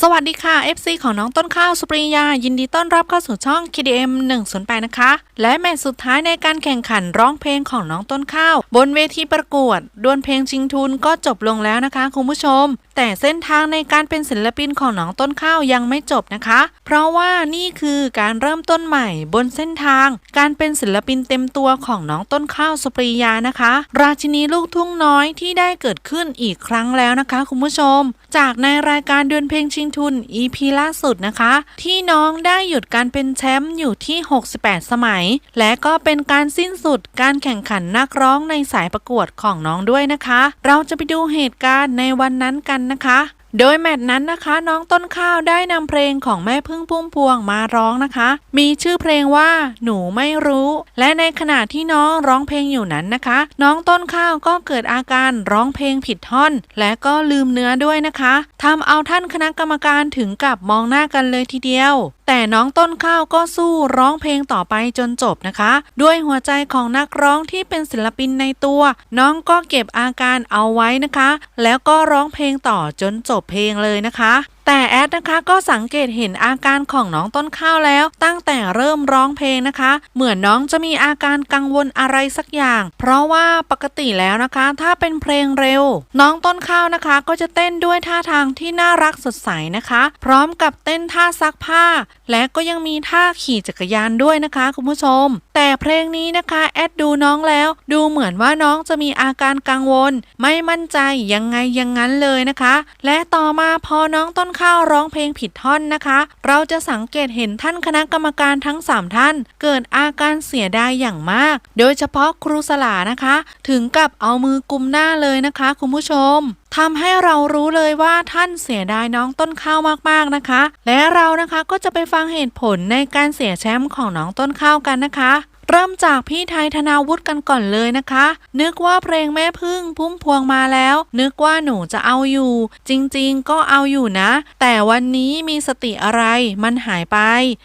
สวัสดีค่ะ FC ของน้องต้นข้าวสุปริยา ยินดีต้อนรับเข้าสู่ช่อง KDM 108 นะคะ และแมตช์สุดท้ายในการแข่งขันร้องเพลงของน้องต้นข้าว บนเวทีประกวด ดวลเพลงชิงทุนก็จบลงแล้วนะคะคุณผู้ชม แต่เส้นทางในการเป็นศิลปินของน้องต้นข้าวยังไม่จบนะคะ เพราะว่านี่คือการเริ่มต้นใหม่บนเส้นทาง การเป็นศิลปินเต็มตัวของน้องต้นข้าวสุปริยานะคะ ราชินีลูกทุ่งน้อยที่ได้เกิดขึ้นอีกครั้งแล้วนะคะคุณผู้ชม จากในรายการเดือนเพลงชิงทุน EP ล่าสุดนะคะ ที่น้องได้หยุดการเป็นแชมป์อยู่ที่ 68 สมัย และก็เป็นการสิ้นสุดการแข่งขันนักร้องในสายประกวดของน้องด้วยนะคะ เราจะไปดูเหตุการณ์ในวันนั้นกันนะคะ โดยแมตช์นั้นนะคะ น้องต้นข้าวได้นำเพลงของแม่พึ่งพุ่มพวงมาร้องนะคะ มีชื่อเพลงว่าหนูไม่รู้ และในขณะที่น้องร้องเพลงอยู่นั้นนะคะ น้องต้นข้าวก็เกิดอาการร้องเพลงผิดท่อน และก็ลืมเนื้อด้วยนะคะทำเอาท่านคณะกรรมการถึงกับมองหน้ากันเลยทีเดียว แต่น้องต้นข้าวก็สู้ร้องเพลงต่อไปจนจบนะคะ ด้วยหัวใจของนักร้องที่เป็นศิลปินในตัว น้องก็เก็บอาการเอาไว้นะคะ แล้วก็ร้องเพลงต่อจนจบเพลงเลยนะคะ แต่แอดนะคะก็สังเกตเห็นอาการของน้องต้นข้าวแล้ว ตั้งแต่เริ่มร้องเพลงนะคะ เหมือนน้องจะมีอาการกังวลอะไรสักอย่าง เพราะว่าปกติแล้วนะคะ ถ้าเป็นเพลงเร็ว น้องต้นข้าวนะคะ ก็จะเต้นด้วยท่าทางที่น่ารักสดใสนะคะ พร้อมกับเต้นท่าซักผ้า และก็ยังมีท่าขี่จักรยานด้วยนะคะคุณผู้ชม แต่เพลงนี้นะคะแอดดูน้องแล้ว ดูเหมือนว่าน้องจะมีอาการกังวล ไม่มั่นใจยังไงยังงั้นเลยนะคะ และต่อมาพอน้องต้นข้าวร้องเพลงผิดท่อนนะคะ เราจะสังเกตเห็นท่านคณะกรรมการทั้ง 3 ท่าน เกิดอาการเสียดายอย่างมาก โดยเฉพาะครูสลานะคะ ถึงกับเอามือกุมหน้าเลยนะคะ คุณผู้ชม ทำให้เรารู้เลยว่าท่านเสียดายน้องต้นข้าวมากๆนะคะ และเรานะคะก็จะไปฟังเหตุผลในการเสียแชมป์ของน้องต้นข้าวกันนะคะเริ่มจากพี่ไทยธนาวุฒิกันก่อนเลยนะคะ นึกว่าเพลงแม่พึ่งพุ่มพวงมาแล้ว นึกว่าหนูจะเอาอยู่ จริงๆ ก็เอาอยู่นะ แต่วันนี้มีสติอะไร มันหายไป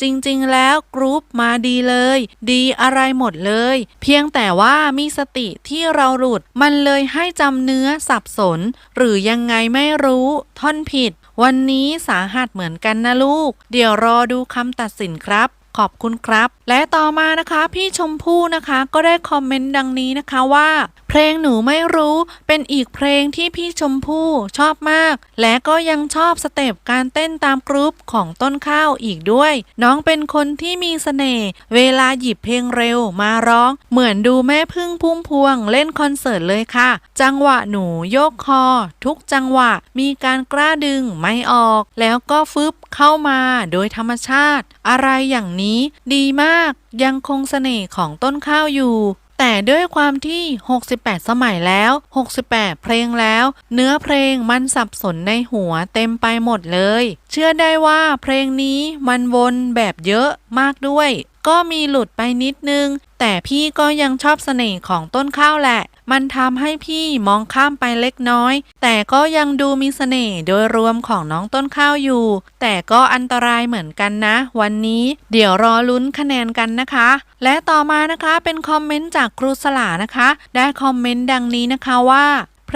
จริงๆ แล้วกรุ๊ปมาดีเลย ดีอะไรหมดเลย เพียงแต่ว่ามีสติที่เราหลุด มันเลยให้จำเนื้อสับสนหรือยังไงไม่รู้ ท่อนผิด วันนี้สาหัสเหมือนกันนะลูก เดี๋ยวรอดูคำตัดสินครับ ขอบคุณครับ และต่อมานะคะ พี่ชมพู่นะคะ ก็ได้คอมเมนต์ดังนี้นะคะว่า เพลงหนูไม่รู้เป็นอีกเพลงที่พี่ชมพู่ชอบมาก และก็ยังชอบสเต็ปการเต้นตามกรุ๊ปของต้นข้าวอีกด้วย น้องเป็นคนที่มีเสน่ห์เวลาหยิบเพลงเร็วมาร้อง เหมือนดูแม่พึ่งพุ่มพวงเล่นคอนเสิร์ตเลยค่ะ จังหวะหนูโยกคอ ทุกจังหวะมีการกล้าดึงไม่ออก แล้วก็ฟึบเข้ามาโดยธรรมชาติ อะไรอย่างนี้ดีมากยังคงเสน่ห์ของต้นข้าวอยู่ แต่ด้วยความที่ 68 สมัยแล้ว 68 เพลงแล้ว เนื้อเพลงมันสับสนในหัวเต็มไปหมดเลย เชื่อได้ว่าเพลงนี้มันวนแบบเยอะมากด้วย ก็มีหลุดไปนิดนึง แต่พี่ก็ยังชอบเสน่ห์ของต้นข้าวแหละ มันทำให้พี่มองข้ามไปเล็กน้อย แต่ก็ยังดูมีเสน่ห์โดยรวมของน้องต้นข้าวอยู่ แต่ก็อันตรายเหมือนกันนะ วันนี้เดี๋ยวรอลุ้นคะแนนกันนะคะ และต่อมานะคะเป็นคอมเมนต์จากครูสลานะคะ ได้คอมเมนต์ดังนี้นะคะว่า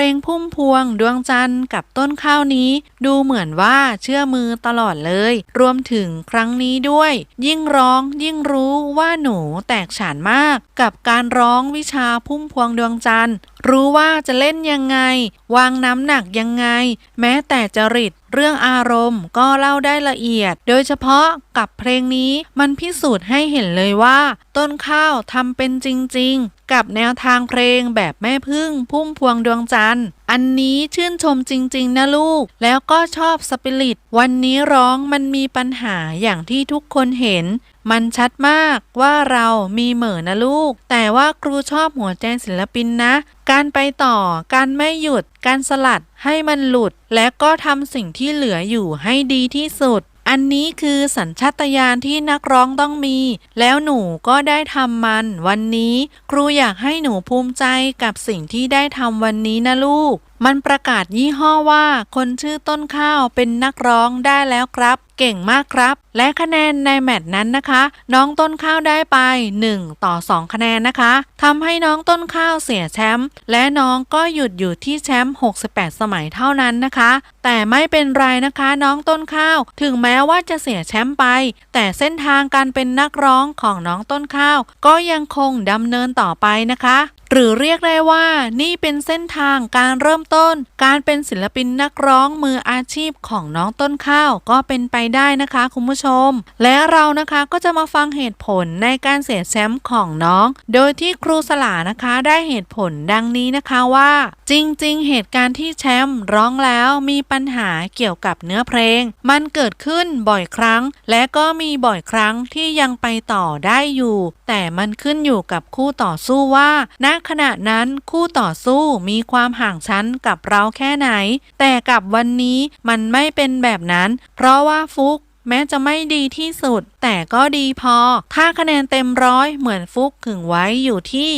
เพลงพุ่มพวงดวงจันทร์กับต้นข้าวนี้ ดูเหมือนว่าเชื่อมือตลอดเลย รวมถึงครั้งนี้ด้วย ยิ่งร้องยิ่งรู้ว่าหนูแตกฉานมาก กับการร้องวิชาพุ่มพวงดวงจันทร์รู้ว่าจะเล่นยังไง วางน้ำหนักยังไง แม้แต่จริตเรื่องอารมณ์ก็เล่าได้ละเอียด โดยเฉพาะกับเพลงนี้มันพิสูจน์ให้เห็นเลยว่า ต้นข้าวทำเป็นจริง ๆ กับแนวทางเพลงแบบแม่พึ่งพุ่มพวงดวงจันทร์ อันนี้ชื่นชมจริง ๆ นะลูก แล้วก็ชอบสปิริต วันนี้ร้องมันมีปัญหาอย่างที่ทุกคนเห็น มันชัดมากว่าเรามีเหม่อนะลูก แต่ว่าครูชอบหัวใจศิลปินนะ การไปต่อ การไม่หยุด การสลัดให้มันหลุด และก็ทำสิ่งที่เหลืออยู่ให้ดีที่สุด อันนี้คือสัญชาตญาณที่นักร้องต้องมี แล้วหนูก็ได้ทำมัน วันนี้ ครูอยากให้หนูภูมิใจกับสิ่งที่ได้ทำวันนี้นะลูก มันประกาศยี่ห้อว่าคนชื่อต้นข้าวเป็นนักร้องได้แล้วครับ เก่งมากครับ และคะแนนในแมตช์นั้นนะคะ น้องต้นข้าวได้ไป 1 ต่อ 2 คะแนนนะคะทำให้น้องต้นข้าวเสียแชมป์และน้องก็หยุดอยู่ที่แชมป์68 สมัยเท่านั้นนะคะ แต่ไม่เป็นไรนะคะ น้องต้นข้าว ถึงแม้ว่าจะเสียแชมป์ไป แต่เส้นทางการเป็นนักร้องของน้องต้นข้าว ก็ยังคงดำเนินต่อไปนะคะ หรือเรียกได้ว่านี่เป็นเส้นทางการเริ่มต้น การเป็นศิลปินนักร้องมืออาชีพของน้องต้นข้าวก็เป็นไปได้นะคะคุณผู้ชม และเรานะคะก็จะมาฟังเหตุผลในการเสียแชมป์ของน้อง โดยที่ครูสลานะคะได้เหตุผลดังนี้นะคะว่า จริงๆ เหตุการณ์ที่แชมป์ร้องแล้วมีปัญหาเกี่ยวกับเนื้อเพลง มันเกิดขึ้นบ่อยครั้ง และก็มีบ่อยครั้งที่ยังไปต่อได้อยู่ แต่มันขึ้นอยู่กับคู่ต่อสู้ว่าณขณะนั้นคู่ต่อสู้มีความห่างชั้นกับเราแค่ไหน แต่กับวันนี้มันไม่เป็นแบบนั้น เพราะว่าฟุก แม้จะไม่ดีที่สุด แต่ก็ดีพอ ถ้าคะแนนเต็มร้อยเหมือนฟุกขึงไว้อยู่ที่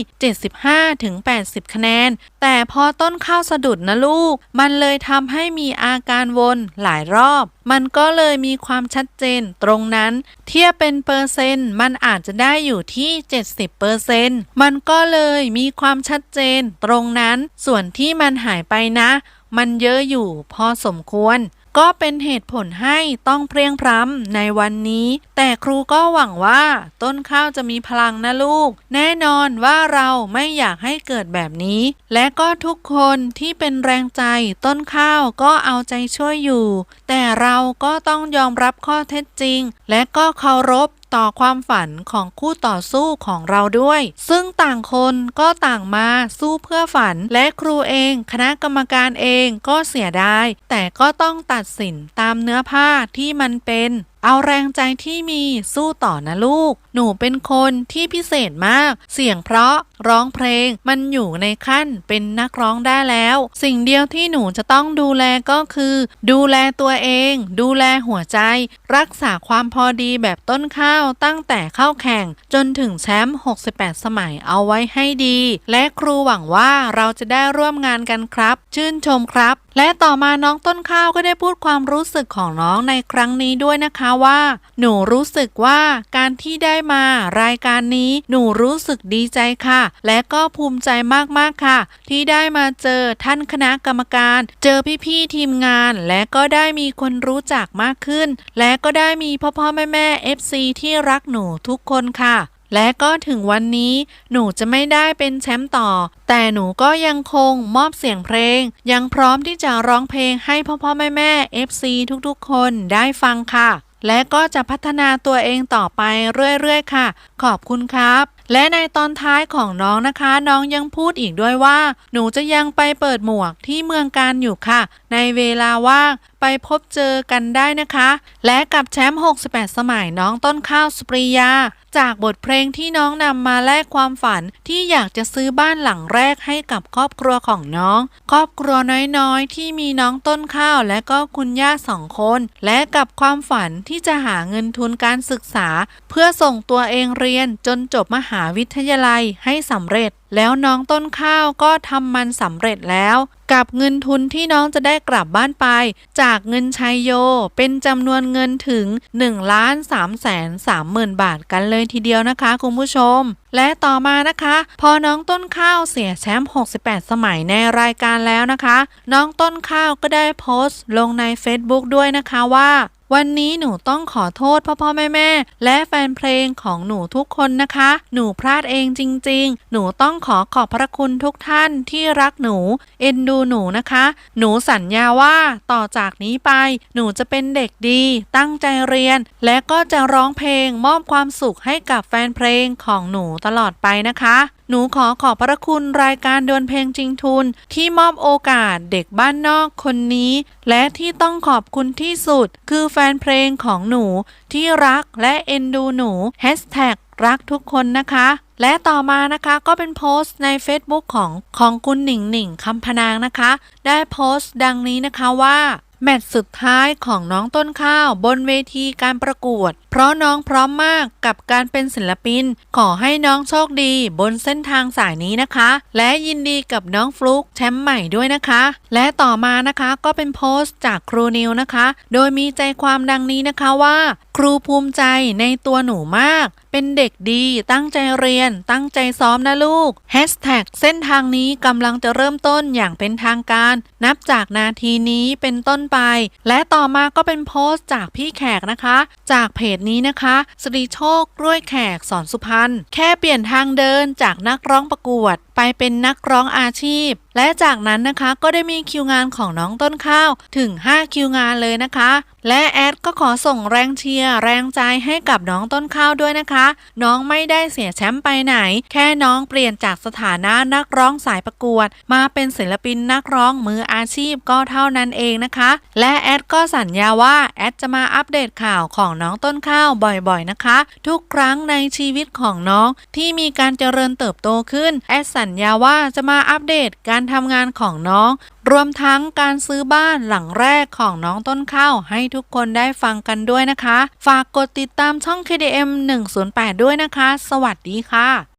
75-80 คะแนน แต่พอต้นข้าวสะดุดนะลูก มันเลยทำให้มีอาการวนหลายรอบ มันก็เลยมีความชัดเจนตรงนั้น เทียบเป็นเปอร์เซ็นต์ มันอาจจะได้อยู่ที่ 70เปอร์เซ็นต์มันก็เลยมีความชัดเจนตรงนั้น ส่วนที่มันหายไปนะ มันเยอะอยู่พอสมควร ก็เป็นเหตุผลให้ต้องเพรียงพร้ำในวันนี้ แต่ครูก็หวังว่า ต้นข้าวจะมีพลังนะลูก แน่นอนว่าเราไม่อยากให้เกิดแบบนี้ และก็ทุกคนที่เป็นแรงใจต้นข้าวก็เอาใจช่วยอยู่ แต่เราก็ต้องยอมรับข้อเท็จจริง และก็เคารพ ต่อความฝันของคู่ต่อสู้ของเราด้วย ซึ่งต่างคนก็ต่างมาสู้เพื่อฝัน และครูเอง คณะกรรมการเองก็เสียดายแต่ก็ต้องตัดสินตามเนื้อผ้าที่มันเป็น เอาแรงใจที่มีสู้ต่อนะลูก หนูเป็นคนที่พิเศษมาก เสียงเพราะร้องเพลง มันอยู่ในขั้นเป็นนักร้องได้แล้ว สิ่งเดียวที่หนูจะต้องดูแลก็คือ ดูแลตัวเอง ดูแลหัวใจ รักษาความพอดีแบบต้นข้าวตั้งแต่เข้าแข่ง จนถึงแชมป์ 68 สมัยเอาไว้ให้ดี และครูหวังว่าเราจะได้ร่วมงานกันครับ ชื่นชมครับและต่อมาน้องต้นข้าวก็ได้พูดความรู้สึกของน้องในครั้งนี้ด้วยนะคะว่า หนูรู้สึกว่าการที่ได้มารายการนี้หนูรู้สึกดีใจค่ะ และก็ภูมิใจมากๆค่ะ ที่ได้มาเจอท่านคณะกรรมการ เจอพี่ๆทีมงาน และก็ได้มีคนรู้จักมากขึ้น และก็ได้มีพ่อพ่อแม่แม่ FC ที่รักหนูทุกคนค่ะ และก็ถึงวันนี้หนูจะไม่ได้เป็นแชมป์ต่อ แต่หนูก็ยังคงมอบเสียงเพลง ยังพร้อมที่จะร้องเพลงให้พ่อพ่อแม่แม่ FC ทุกๆ คนได้ฟังค่ะ และก็จะพัฒนาตัวเองต่อไปเรื่อยๆ ค่ะ ขอบคุณครับและในตอนท้ายของน้องนะคะ น้องยังพูดอีกด้วยว่า หนูจะยังไปเปิดหมวกที่เมืองการอยู่ค่ะ ในเวลาว่าง ไปพบเจอกันได้นะคะ และกับแชมป์ 68 สมัยน้องต้นข้าวสุปริยา จากบทเพลงที่น้องนำมาแลกความฝันที่อยากจะซื้อบ้านหลังแรกให้กับครอบครัวของน้อง ครอบครัวน้อยๆ ที่มีน้องต้นข้าวและก็คุณย่าสองคน และกับความฝันที่จะหาเงินทุนการศึกษา เพื่อส่งตัวเองเรียนจนจบมหาวิทยาลัยให้สำเร็จ แล้วน้องต้นข้าวก็ทำมันสำเร็จแล้ว กับเงินทุนที่น้องจะได้กลับบ้านไป จากเงินชัยโย เป็นจำนวนเงินถึง1ล้าน3แสน3หมื่นบาทกันเลยทีเดียวนะคะคุณผู้ชม และต่อมานะคะ พอน้องต้นข้าวเสียแชมป์68 สมัยในรายการแล้วนะคะ น้องต้นข้าวก็ได้โพสต์ลงใน Facebook ด้วยนะคะว่า วันนี้หนูต้องขอโทษพ่อพ่อแม่แม่และแฟนเพลงของหนูทุกคนนะคะ หนูพลาดเองจริง ๆ หนูต้องขอขอบพระคุณทุกท่านที่รักหนู เอ็นดูหนูนะคะ หนูสัญญาว่าต่อจากนี้ไป หนูจะเป็นเด็กดี ตั้งใจเรียน และก็จะร้องเพลงมอบความสุขให้กับแฟนเพลงของหนูตลอดไปนะคะ หนูขอขอบพระคุณรายการดวลเพลงจริงทุน ที่มอบโอกาสเด็กบ้านนอกคนนี้ และที่ต้องขอบคุณที่สุด คือแฟนเพลงของหนู ที่รักและเอ็นดูหนูแฮชแท็กรักทุกคนนะคะ และต่อมานะคะก็เป็นโพสต์ใน Facebook ของของคุณหนิงหนิงคำพนางนะคะ ได้โพสต์ดังนี้นะคะว่า แมตช์สุดท้ายของน้องต้นข้าวบนเวทีการประกวดเพราะน้องพร้อมมากกับการเป็นศิลปิน ขอให้น้องโชคดีบนเส้นทางสายนี้นะคะ และยินดีกับน้องฟลุกแชมป์ใหม่ด้วยนะคะ และต่อมานะคะก็เป็นโพสต์จากครูนิวนะคะ โดยมีใจความดังนี้นะคะว่า ครูภูมิใจในตัวหนูมาก เป็นเด็กดี ตั้งใจเรียน ตั้งใจซ้อมนะลูก Hashtag เส้นทางนี้กำลังจะเริ่มต้นอย่างเป็นทางการ นับจากนาทีนี้เป็นต้นไป และต่อมาก็เป็นโพสต์จากพี่แขกนะคะ จากเพจนี้นะคะสรีโชคกล้วยแขกสอนสุพรรณแค่เปลี่ยนทางเดินจากนักร้องประกวด ไปเป็นนักร้องอาชีพและจากนั้นนะคะก็ได้มีคิวงานของน้องต้นข้าวถึง 5 คิวงานเลยนะคะ และแอดก็ขอส่งแรงเชียร์แรงใจให้กับน้องต้นข้าวด้วยนะคะ น้องไม่ได้เสียแชมป์ไปไหน แค่น้องเปลี่ยนจากสถานะนักร้องสายประกวด มาเป็นศิลปินนักร้องมืออาชีพก็เท่านั้นเองนะคะ และแอดก็สัญญาว่าแอดจะมาอัปเดตข่าวของน้องต้นข้าวบ่อยๆนะคะ ทุกครั้งในชีวิตของน้องที่มีการเจริญเติบโตขึ้นแอดสัญญาว่าจะมาอัปเดตการทำงานของน้อง รวมทั้งการซื้อบ้านหลังแรกของน้องต้นข้าวให้ทุกคนได้ฟังกันด้วยนะคะ ฝากกดติดตามช่อง KDM 108 ด้วยนะคะ สวัสดีค่ะ